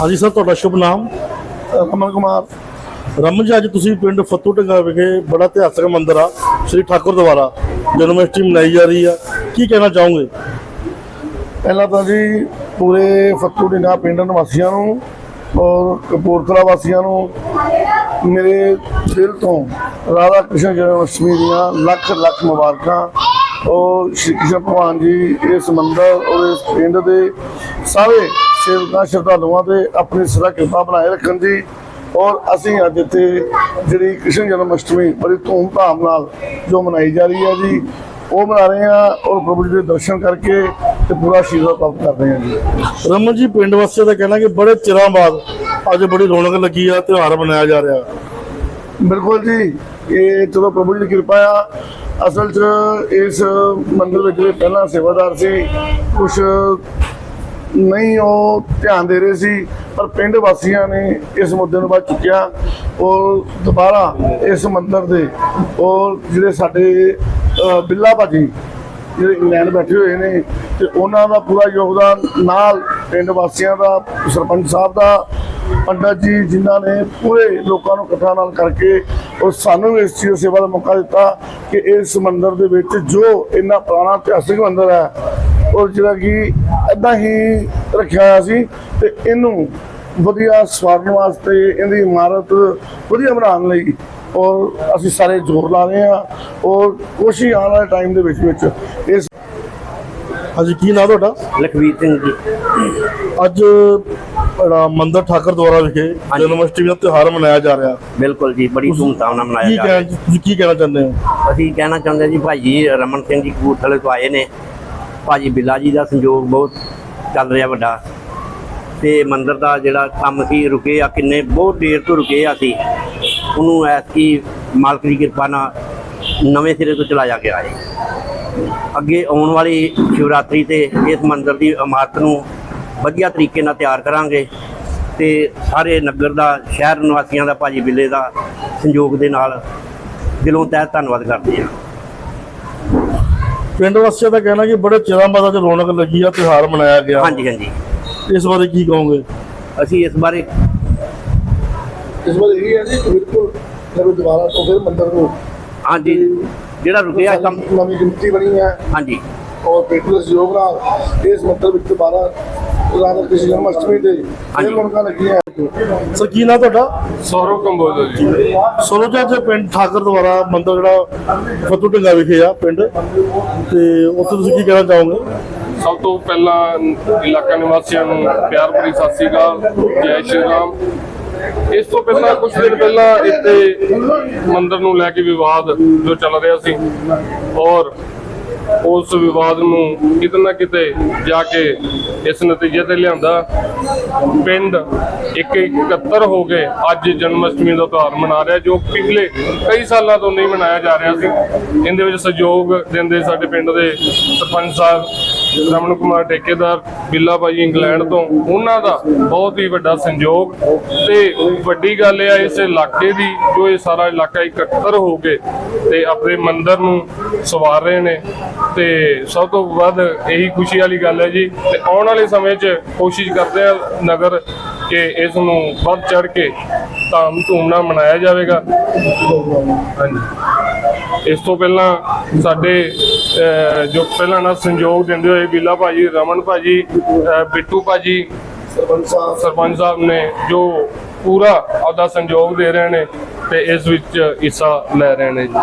ਹਾਂਜੀ ਸਰ ਤੁਹਾਡਾ ਸ਼ੁਭ ਨਾਮ? ਕਮਲ ਕੁਮਾਰ। ਰਮਨ ਜੀ ਅੱਜ ਤੁਸੀਂ ਪਿੰਡ ਫੱਤੂ ਢੰਗਾ ਵਿਖੇ ਬੜਾ ਇਤਿਹਾਸਕ ਮੰਦਿਰ ਆ ਸ੍ਰੀ ਠਾਕੁਰ ਦਵਾਰਾ ਜਨਮ ਅਸ਼ਟਮੀ ਮਨਾਈ ਜਾ ਰਹੀ ਆ। ਕੀ ਕਹਿਣਾ ਚਾਹੋਗੇ? ਪਹਿਲਾਂ ਤਾਂ ਜੀ ਪੂਰੇ ਫੱਤੂ ਢਿੰਗਾ ਪਿੰਡ ਨਿਵਾਸੀਆਂ ਨੂੰ ਔਰ ਕਪੂਰਥਲਾ ਵਾਸੀਆਂ ਨੂੰ ਮੇਰੇ ਦਿਲ ਤੋਂ ਰਾਧਾ ਕ੍ਰਿਸ਼ਨ ਜਨਮ ਅਸ਼ਟਮੀ ਦੀਆਂ ਲੱਖ ਲੱਖ ਮੁਬਾਰਕਾਂ। ਔਰ ਸ਼੍ਰੀ ਕ੍ਰਿਸ਼ਨ ਭਗਵਾਨ ਜੀ ਇਸ ਮੰਦਿਰ ਔਰ ਇਸ ਪਿੰਡ ਦੇ ਸਾਰੇ ਸੇਵਕਾਂ ਸ਼ਰਧਾਲੂਆਂ ਤੇ ਆਪਣੀ ਸਦਾ ਕਿਰਪਾ ਬਣਾਏ ਰੱਖਣ ਜੀ ਔਰ ਅਸੀਂ ਅੱਜ ਇੱਥੇ ਜਿਹੜੀ ਕ੍ਰਿਸ਼ਨ ਜਨਮ ਅਸ਼ਟਮੀ ਬੜੀ ਧੂਮ-ਧਾਮ ਨਾਲ ਜੋ ਮਨਾਈ ਜਾ ਰਹੀ ਹੈ ਜੀ, ਉਹ ਮਨਾ ਰਹੇ ਹਾਂ ਔਰ ਪ੍ਰਭੂ ਜੀ ਦੇ ਦਰਸ਼ਨ ਕਰਕੇ ਤੇ ਪੂਰਾ ਆਸ਼ੀਰਵਾਦ ਪ੍ਰਾਪਤ ਕਰ ਰਹੇ ਹਾਂ ਜੀ। ਰਮਨ ਜੀ, ਪਿੰਡ ਵਾਸੀਆਂ ਦਾ ਕਹਿਣਾ ਕਿ ਬੜੇ ਚਿਰਾਂ ਬਾਅਦ ਅੱਜ ਬੜੀ ਰੌਣਕ ਲੱਗੀ ਆ, ਤਿਉਹਾਰ ਮਨਾਇਆ ਜਾ ਰਿਹਾ। ਬਿਲਕੁਲ ਜੀ, ਇਹ ਚਲੋ ਪ੍ਰਭੂ ਜੀ ਦੀ ਕਿਰਪਾ ਆ। ਅਸਲ 'ਚ ਇਸ ਮੰਦਿਰ ਵਿੱਚ ਪਹਿਲਾਂ ਸੇਵਾਦਾਰ ਸੀ ਕੁਝ ਨਹੀਂ, ਉਹ ਧਿਆਨ ਦੇ ਰਹੇ ਸੀ, ਪਰ ਪਿੰਡ ਵਾਸੀਆਂ ਨੇ ਇਸ ਮੁੱਦੇ ਨੂੰ ਬਾਅਦ ਚੁੱਕਿਆ। ਔਰ ਦੁਬਾਰਾ ਇਸ ਮੰਦਰ ਦੇ ਔਰ ਜਿਹੜੇ ਸਾਡੇ ਬਿੱਲਾ ਭਾਜੀ ਜਿਹੜੇ ਇੰਗਲੈਂਡ ਬੈਠੇ ਹੋਏ ਨੇ, ਤੇ ਉਹਨਾਂ ਦਾ ਪੂਰਾ ਯੋਗਦਾਨ ਨਾਲ ਪਿੰਡ ਵਾਸੀਆਂ ਦਾ, ਸਰਪੰਚ ਸਾਹਿਬ ਦਾ, ਪੰਡਤ ਜੀ ਜਿਨ੍ਹਾਂ ਨੇ ਪੂਰੇ ਲੋਕਾਂ ਨੂੰ ਇਕੱਠਾ ਨਾਲ ਕਰਕੇ ਔਰ ਸਾਨੂੰ ਇਸ ਚੀਜ਼ ਸੇਵਾ ਦਾ ਮੌਕਾ ਦਿੱਤਾ ਕਿ ਇਸ ਮੰਦਿਰ ਦੇ ਵਿੱਚ ਜੋ ਇੰਨਾ ਪੁਰਾਣਾ ਇਤਿਹਾਸਿਕ ਮੰਦਿਰ ਹੈ ਔਰ ਜਿਹੜਾ ਕਿ ਇਦਾਂ ਹੀ ਰੱਖਿਆ ਹੋਇਆ ਸੀ ਤੇ ਇਹਨੂੰ ਵਧੀਆ ਸਵਾਰਨ ਵਾਸਤੇ ਇਹਦੀ ਇਮਾਰਤ ਵਧੀਆ ਬਣਾਉਣ ਲਈ ਔਰ ਅਸੀਂ ਸਾਰੇ ਜ਼ੋਰ ਲਾ ਰਹੇ ਹਾਂ ਔਰ ਕੋਸ਼ਿਸ਼ ਆਉਣ ਵਾਲੇ ਟਾਈਮ ਦੇ ਵਿੱਚ ਵਿੱਚ ਇਸ ਹਾਂਜੀ ਕੀ ਨਾਮ ਤੁਹਾਡਾ? ਲਖਵੀਰ ਸਿੰਘ ਜੀ। ਅੱਜ ਮੰਦਿਰ ਠਾਕਰ ਦਵਾਰਾ ਵਿਖੇ ਹਾਂਜੀ। ਜਨਮ ਅਸ਼ਟਮੀ ਦਾ ਤਿਉਹਾਰ ਮਨਾਇਆ ਜਾ ਰਿਹਾ। ਬਿਲਕੁਲ ਜੀ ਬੜੀ ਧੂਮਧਾਮ ਨਾਲ ਮਨਾਇਆ ਕੀ ਜਾ ਰਿਹਾ। ਕੀ ਕਹਿਣਾ ਚਾਹੁੰਦੇ ਹੋ? ਅਸੀਂ ਕਹਿਣਾ ਚਾਹੁੰਦੇ ਜੀ ਭਾਈ ਰਮਨ ਸਿੰਘ ਜੀ ਕਪੂਰਥਲੇ ਤੋਂ ਆਏ ਨੇ। ਭਾਜੀ ਬਿੱਲਾ ਜੀ ਦਾ ਸੰਯੋਗ ਬਹੁਤ ਚੱਲ ਰਿਹਾ ਵੱਡਾ। ਤੇ ਮੰਦਰ ਦਾ ਜਿਹੜਾ ਕੰਮ ਸੀ, ਰੁਕੇ ਆ ਕਿੰਨੇ, ਬਹੁਤ ਦੇਰ ਤੋਂ ਰੁਕੇ ਆ ਸੀ ਉਹਨੂੰ ਐਸ ਐਸੀ ਮਾਲਕ ਦੀ ਕਿਰਪਾ ਨਾਲ ਨਵੇਂ ਸਿਰੇ ਤੋਂ ਚਲਾਇਆ ਗਿਆ ਹੈ ਅੱਗੇ ਆਉਣ ਵਾਲੀ ਸ਼ਿਵਰਾਤਰੀ ਤੇ ਇਸ ਮੰਦਰ ਦੀ ਇਮਾਰਤ ਨੂੰ ਵਧੀਆ ਤਰੀਕੇ ਨਾਲ ਤਿਆਰ ਕਰਾਂਗੇ ਤੇ ਸਾਰੇ ਨਗਰ ਦਾ, ਸ਼ਹਿਰ ਨਿਵਾਸੀਆਂ ਦਾ, ਭਾਜੀ ਬਿੱਲੇ ਦਾ ਸੰਯੋਗ ਦੇ ਨਾਲ ਦਿਲੋਂ ਤਹਿ ਧੰਨਵਾਦ ਕਰਦੇ ਹਾਂ। ਪਿੰਡ ਵਾਸੀਆਂ ਦਾ ਕਹਿਣਾ ਕਿ ਬੜੇ ਚਿਰਾਂ ਬਾਅਦ ਅੱਜ ਰੌਣਕ ਲੱਗੀ ਆ ਤਿਉਹਾਰ ਮਨਾਇਆ ਗਿਆ। ਹਾਂਜੀ ਹਾਂਜੀ। ਇਸ ਬਾਰੇ ਕੀ ਕਹੋਗੇ? ਅਸੀਂ ਇਸ ਬਾਰੇ ਇਸ ਵਾਰ ਇਹ ਹੈ ਜੀ ਕਿ ਬਿਲਕੁਲ ਜਦੋਂ ਦੁਬਾਰਾ ਤੋਂ ਫਿਰ ਮੰਦਿਰ ਨੂੰ ਹਾਂਜੀ ਜਿਹੜਾ ਰੁਕਿਆ ਕੰਮ ਨਵੀਂ ਗਿਣਤੀ ਬਣੀ ਹੈ। ਹਾਂਜੀ। ਔਰ ਪੇਟੂ ਦੇ ਸਹਿਯੋਗ ਨਾਲ ਇਸ ਮੰਦਿਰ ਵਿੱਚ ਦੁਬਾਰਾ ਰਾਧਾ ਕ੍ਰਿਸ਼ਨ ਜਨਮ ਅਸ਼ਟਮੀ ਦੇ ਹਾਂਜੀ। ਰੌਣਕਾਂ ਲੱਗੀਆਂ। ਸਰ ਕੀ ਨਾਮ ਤੁਹਾਡਾ? ਸੌਰਵ ਕੰਬੋਜ ਜੀ। ਸੋਲੋ ਜੀ ਅੱਜ ਪਿੰਡ ਠਾਕਰ ਦਵਾਰਾ ਮੰਦਿਰ ਜਿਹੜਾ ਫਤੂ ਢੰਗਾ ਵਿਖੇ ਆ ਪਿੰਡ। ਤੇ ਉੱਥੇ ਤੁਸੀਂ ਕੀ ਕਹਿਣਾ ਚਾਹੋਗੇ? ਸਭ ਤੋਂ ਪਹਿਲਾਂ ਇਲਾਕਾ ਨਿਵਾਸੀਆਂ ਨੂੰ ਪਿਆਰ ਭਰੀ ਸਤਿ ਸ੍ਰੀ ਅਕਾਲ ਜੈ ਸ਼੍ਰੀ ਰਾਮ। ਇਸ ਤੋਂ ਪਹਿਲਾਂ ਕੁਝ ਦਿਨ ਪਹਿਲਾਂ ਇੱਥੇ ਮੰਦਿਰ ਨੂੰ ਲੈ ਕੇ ਵਿਵਾਦ ਜੋ ਚੱਲ ਰਿਹਾ ਸੀ ਔਰ ਉਸ ਵਿਵਾਦ ਨੂੰ ਕਿਤੇ ਨਾ ਕਿਤੇ ਜਾ ਕੇ ਇਸ ਨਤੀਜੇ ਤੇ ਲਿਆਂਦਾ। ਪਿੰਡ ਇੱਕ ਇਕੱਤਰ ਹੋ ਕੇ ਅੱਜ ਜਨਮ ਅਸ਼ਟਮੀ ਦਾ ਤਿਉਹਾਰ ਮਨਾ ਰਿਹਾ, ਜੋ ਪਿਛਲੇ ਕਈ ਸਾਲਾਂ ਤੋਂ ਨਹੀਂ ਮਨਾਇਆ ਜਾ ਰਿਹਾ ਸੀ। ਇਹਦੇ ਵਿੱਚ ਸਹਿਯੋਗ ਦਿੰਦੇ ਸਾਡੇ ਪਿੰਡ ਦੇ ਸਰਪੰਚ ਸਾਹਿਬ ਰਮਨ ਕੁਮਾਰ ਠੇਕੇਦਾਰ, ਬਿੱਲਾ ਭਾਈ ਇੰਗਲੈਂਡ ਤੋਂ, ਉਹਨਾਂ ਦਾ ਬਹੁਤ ਹੀ ਵੱਡਾ ਸੰਯੋਗ ਤੇ ਵੱਡੀ ਗੱਲ ਇਹ ਆ, ਇਸ ਇਲਾਕੇ ਦੀ ਜੋ ਇਹ ਸਾਰਾ ਇਲਾਕਾ ਇਕੱਤਰ ਹੋ ਕੇ ਤੇ ਆਪਣੇ ਮੰਦਿਰ ਨੂੰ ਸਵਾਰ ਰਹੇ ਨੇ ਤੇ ਸਭ ਤੋਂ ਵੱਧ ਇਹੀ ਖੁਸ਼ੀ ਵਾਲੀ ਗੱਲ ਹੈ ਜੀ, ਤੇ ਆਉਣ ਵਾਲੇ ਸਮੇਂ 'ਚ ਕੋਸ਼ਿਸ਼ ਕਰਦੇ ਆ ਨਗਰ ਕਿ ਇਸ ਨੂੰ ਵੱਧ ਚੜ ਕੇ ਧਾਮ ਧੂਮ ਨਾਲ ਮਨਾਇਆ ਜਾਵੇਗਾ। ਹਾਂਜੀ। ਇਸ ਤੋਂ ਪਹਿਲਾਂ ਸਾਡੇ ਜੋ ਪਹਿਲਾਂ ਨਾਲ ਸੰਯੋਗ ਦਿੰਦੇ ਹੋਏ ਬਿੱਲਾ ਭਾਜੀ ਰਮਨ ਭਾਜੀ ਬਿੱਟੂ ਭਾਜੀ ਸਰਪੰਚ ਸਾਹਿਬ। ਸਰਪੰਚ ਸਾਹਿਬ ਨੇ ਜੋ ਪੂਰਾ ਆਪਦਾ ਸੰਯੋਗ ਦੇ ਰਹੇ ਨੇ ਤੇ ਇਸ ਵਿੱਚ ਹਿੱਸਾ ਲੈ ਰਹੇ ਨੇ ਜੀ।